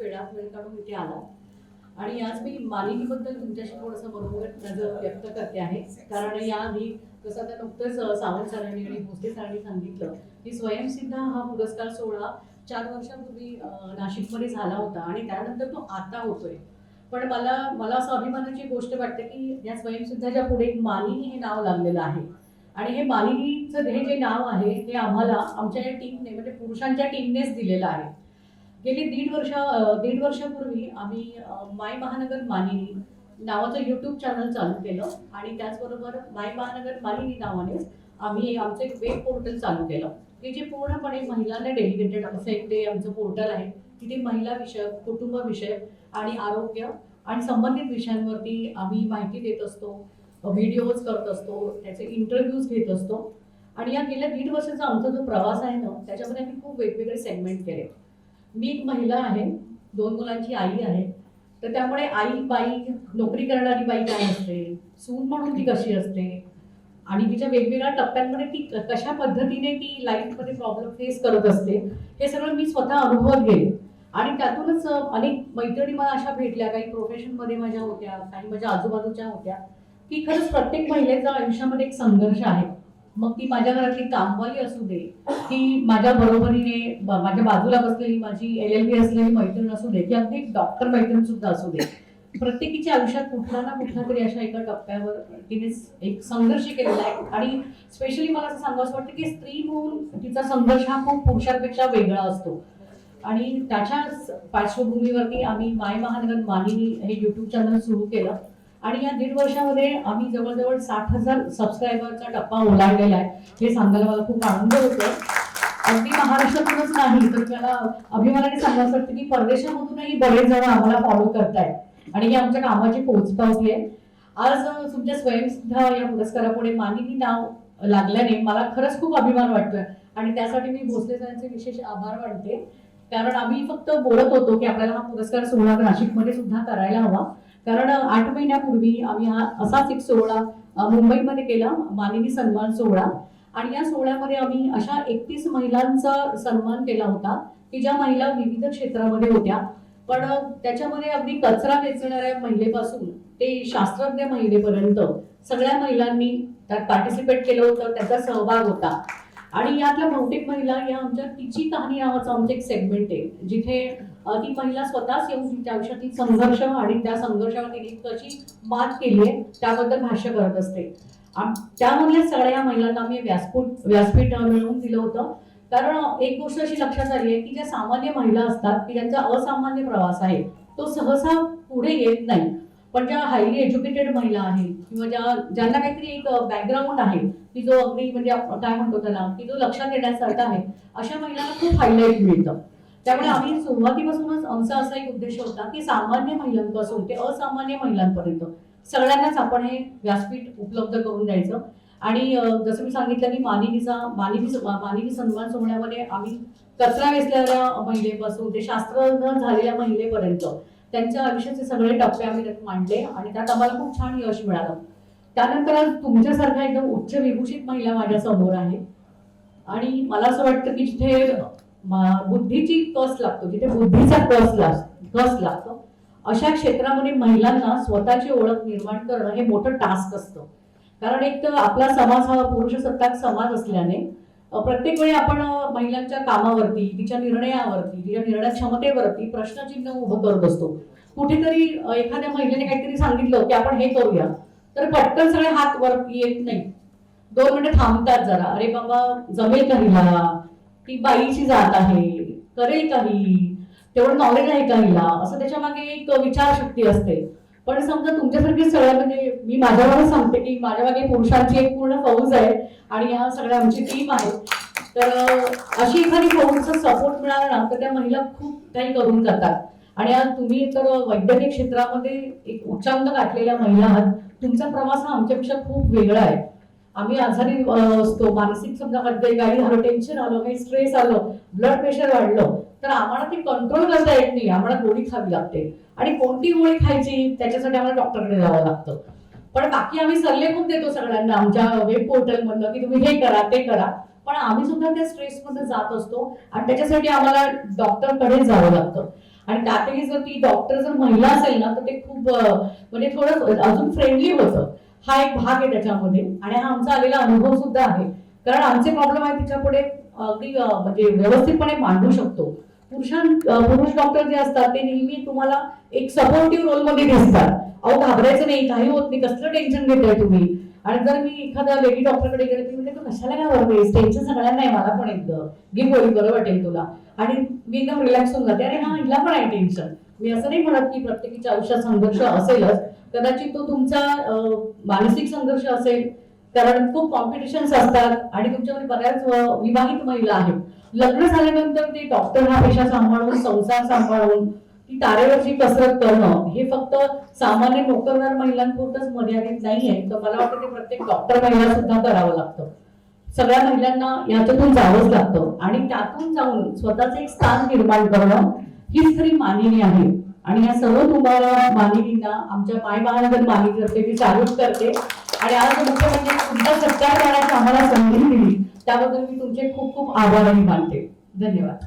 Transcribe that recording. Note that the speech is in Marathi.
वेळात वेळ काढून इथे आला. आणि आज मी मालिनीबद्दल तुमच्याशी थोडंसं बरोबर नजर व्यक्त करते आहे. कारण याआधी जसं आता नुकतंच सावंत सरांनी आणि भोसले सरांनी सांगितलं की स्वयंसिद्धा हा पुरस्कार सोहळा चार वर्षांपूर्वी नाशिकमध्ये झाला होता आणि त्यानंतर तो आता होतोय. पण मला मला असं अभिमानाची गोष्ट वाटते की या स्वयंसिद्धाच्या पुढे एक मालिनी हे नाव लागलेलं आहे. आणि हे मालिनीचं हे जे नाव आहे ते आम्हाला आमच्या या टीमने म्हणजे पुरुषांच्या टीमनेच दिलेलं आहे. गेली दीड वर्ष दीड वर्षापूर्वी आम्ही माय महानगर मालिनी नावाचं यूट्यूब चॅनल चालू केलं आणि त्याचबरोबर माय महानगर मालिनी नावानेच आम्ही आमचं एक वेब पोर्टल चालू केलं की जे पूर्णपणे महिलांना डेडिकेटेड असं एक ते आमचं पोर्टल आहे. तिथे महिला विषयक कुटुंब विषयक आणि आरोग्य आणि संबंधित विषयांवरती आम्ही माहिती देत असतो व्हिडिओज करत असतो त्याचे इंटरव्ह्यूज घेत असतो. आणि या गेल्या दीड वर्षाचा आमचा जो प्रवास आहे ना त्याच्यामध्ये आम्ही खूप वेगवेगळे सेगमेंट केले. मी एक महिला आहे दोन मुलांची आई आहे. तर त्यामुळे आई बाई नोकरी करणारी बाई काय असते? सून म्हणून ती कशी असते? आणि तिच्या वेगवेगळ्या टप्प्यांमध्ये ती कशा पद्धतीने ती लाईफमध्ये प्रॉब्लेम फेस करत असते हे सगळं मी स्वतः अनुभवत गेले आणि त्यातूनच अनेक मैत्रिणी मला अशा भेटल्या काही प्रोफेशनमध्ये माझ्या होत्या काही माझ्या आजूबाजूच्या होत्या की खरंच प्रत्येक महिलेचा आयुष्यामध्ये एक संघर्ष आहे. मग ती माझ्या घरातली कामवाली असू दे की माझ्या बरोबरीने माझ्या बाजूला बसलेली माझी एल एल बी असलेली मैत्रीण असू दे की अगदी डॉक्टर मैत्रीण सुद्धा असू दे प्रत्येकीच्या आयुष्यात कुठला ना कुठला तरी अशा एका टप्प्यावर तिने एक संघर्ष केलेला आहे. आणि स्पेशली मला असं सांगावं वाटतं की स्त्री म्हणून तिचा संघर्ष हा खूप पुरुषांपेक्षा वेगळा असतो. आणि त्याच्या पार्श्वभूमीवरती आम्ही माय महानगर मालिनी हे युट्यूब चॅनल सुरू केलं. आणि या दीड वर्षामध्ये आम्ही जवळजवळ साठ हजार सबस्क्रायबरचा टप्पा ओलांडलेला आहे. हे सांगायला मला खूप आनंद होतो अगदी महाराष्ट्रातूनच नाही तर मला अभिमानाने सांगायचं वाटतं की परदेशामधूनही बरेच जण आम्हाला फॉलो करतायत. आणि ही आमच्या कामाची पोचपावती आहे. आज तुमच्या स्वयंसिद्धा या पुरस्कारापुढे मानिनी नाव लागल्याने मला खरंच खूप अभिमान वाटतोय. आणि त्यासाठी मी भोसले सरांचे विशेष आभार मानते. कारण आम्ही फक्त बोलत होतो की आपल्याला हा पुरस्कार सोहळा नाशिकमध्ये सुद्धा करायला हवा. कारण आठ महिन्यापूर्वी आम्ही हा असाच एक सोहळा मुंबईमध्ये केला मानिनी सन्मान सोहळा. आणि या सोहळ्यामध्ये आम्ही अशा एकतीस महिलांचा सन्मान केला होता की ज्या महिला विविध क्षेत्रामध्ये होत्या. पण त्याच्यामध्ये अगदी कचरा वेचणाऱ्या महिलेपासून ते शास्त्रज्ञ महिलेपर्यंत सगळ्या महिलांनी त्यात पार्टिसिपेट केलं होतं त्याचा सहभाग होता. आणि यातल्या बहुतेक महिला या आमच्या तिची कहाणी नावाचा आमचं एक सेगमेंट आहे जिथे ती महिला स्वतःच येऊन तिच्या आयुष्यातील संघर्ष आणि त्या संघर्षावर तिने कशी मात केली आहे त्याबद्दल भाष्य करत असते. त्यामधल्या सगळ्या महिलांना आम्ही व्यासपीठ व्यासपीठ मिळवून दिलं होतं. कारण एक गोष्ट अशी लक्षात आली आहे की ज्या सामान्य महिला असतात की ज्यांचा असामान्य प्रवास आहे तो सहसा पुढे येत नाही. पण ज्या हायली एज्युकेटेड महिला आहेत किंवा ज्या ज्यांना काहीतरी एक बॅकग्राऊंड आहे की जो अगदी म्हणजे काय म्हणतो त्याला की जो लक्षात येण्यासारखा आहे अशा महिलांना खूप हायलाईट मिळतं. त्यामुळे आम्ही सुरुवातीपासूनच आमचा असा एक उद्देश होता की सामान्य महिलांपासून ते असामान्य महिलांपर्यंत सगळ्यांनाच आपण हे व्यासपीठ उपलब्ध करून द्यायचं. आणि जसं मी सांगितलं की मानिनीचा मानिनी मानिनी सन्मान सोहळ्यामध्ये आम्ही कचरा वेचलेल्या महिलेपासून ते शास्त्रज्ञ झालेल्या महिलेपर्यंत त्यांच्या आयुष्याचे सगळे टप्पे आम्ही त्यात मांडले आणि त्यात आम्हाला खूप छान यश मिळालं. त्यानंतर आज तुमच्यासारख्या एकदम उच्च विभूषित महिला माझ्यासमोर आहे आणि मला असं वाटतं की जिथे बुद्धीची कस लागतो जिथे बुद्धीचा कस लाग कस लागतो अशा क्षेत्रामध्ये महिलांना स्वतःची ओळख निर्माण करणं हे मोठं टास्क असतं. कारण एक तर आपला समाज हा पुरुषसत्ताक समाज असल्याने प्रत्येक वेळी आपण महिलांच्या कामावरती तिच्या निर्णयावरती तिच्या निर्णय क्षमतेवरती प्रश्नचिन्ह उभं करत असतो. कुठेतरी एखाद्या महिलेने काहीतरी सांगितलं की आपण हे करूया तर पटकन सगळे हात वर येत नाही. दोन मिनिटं थांबतात जरा. अरे बाबा जमेल का हिला? ती बाईची जात आहे करेल काही तेवढं नॉलेज आहे का हिला? असं त्याच्यामागे एक विचारशक्ती असते. पण समजा तुमच्यासारखी सगळ्या म्हणजे मी माझ्यावरच सांगते की माझ्या मागे पुरुषांची एक पूर्ण फौज आहे आणि ह्या सगळ्या आमची टीम आहे. तर अशी एखादी फौजचा सपोर्ट मिळाला ना तर त्या महिला खूप काही करून जातात आणि आज तुम्ही तर वैद्यकीय क्षेत्रामध्ये एक उच्चांक गाठलेल्या महिला आहात. तुमचा प्रवास हा आमच्यापेक्षा खूप वेगळा आहे. आम्ही आजारी असतो. मानसिक समजा कधी काही टेन्शन आलं काही स्ट्रेस आलं ब्लड प्रेशर वाढलं तर आम्हाला ते कंट्रोल करता येत नाही. आम्हाला गोळी खावी लागते. आणि कोणती गोळी खायची त्याच्यासाठी आम्हाला डॉक्टरकडे जावं लागतं. पण बाकी आम्ही सल्ले खूप देतो सगळ्यांना. आमच्या वेब पोर्टल मधनं की तुम्ही हे करा ते करा. पण आम्ही सुद्धा त्या स्ट्रेसमध्ये जात असतो. आणि त्याच्यासाठी आम्हाला डॉक्टरकडे जावं लागतं. आणि त्यातही जर ती डॉक्टर जर महिला असेल ना तर ते खूप म्हणजे थोडं अजून फ्रेंडली होतं. हा एक भाग आहे त्याच्यामध्ये आणि हा आमचा आलेला अनुभव सुद्धा आहे. कारण आमचे प्रॉब्लेम आहे तिच्या पुढे अगदी म्हणजे व्यवस्थितपणे मांडू शकतो. पुरुषां पुरुष डॉक्टर जे असतात ते नेहमी तुम्हाला एक सपोर्टिव्ह रोलमध्ये दिसतात. अहो घाबरायचं नाही काही होत नाही कसलं टेन्शन घेताय तुम्ही? आणि जर मी एखाद्या लेडी डॉक्टरकडे गेले तर म्हणजे तू कशाला घाबरतेस टेन्शन सगळ्यांना आहे मला पण एकदम घे गोळी बरं वाटेल तुला. आणि मी एकदम रिलॅक्स होऊन जाते. अरे हा हिला पण आहे टेन्शन मी असं नाही म्हणत की प्रत्येकीच्या आयुष्यात संघर्ष असेलच. कदाचित तो तुमचा मानसिक संघर्ष असेल. कारण खूप कॉम्पिटिशन्स असतात आणि तुमच्यामध्ये बऱ्याच विवाहित महिला आहेत. लग्न झाल्यानंतर ते डॉक्टर हा पेशा सांभाळून संसार सांभाळून ती तारेवरची कसरत करणं हे फक्त सामान्य नोकरदार महिलांपुरतच मर्यादित नाहीये. तर मला वाटतं ते प्रत्येक डॉक्टर महिला सुद्धा करावं लागतं. सगळ्या महिलांना याच्यातून जावंच लागतं. आणि त्यातून जाऊन स्वतःचं एक स्थान निर्माण करणं हीच खरी मानिनी आहे. आणि या सर्व तुम्हाला मानिनींना आमच्या माय महानगर मानितर्फे मी जागृत करते. आणि आज मुख्य म्हणजे तुमचा सत्कार करण्याची आम्हाला संधी दिली त्याबद्दल मी तुमचे खूप खूप आभारही मानते. धन्यवाद.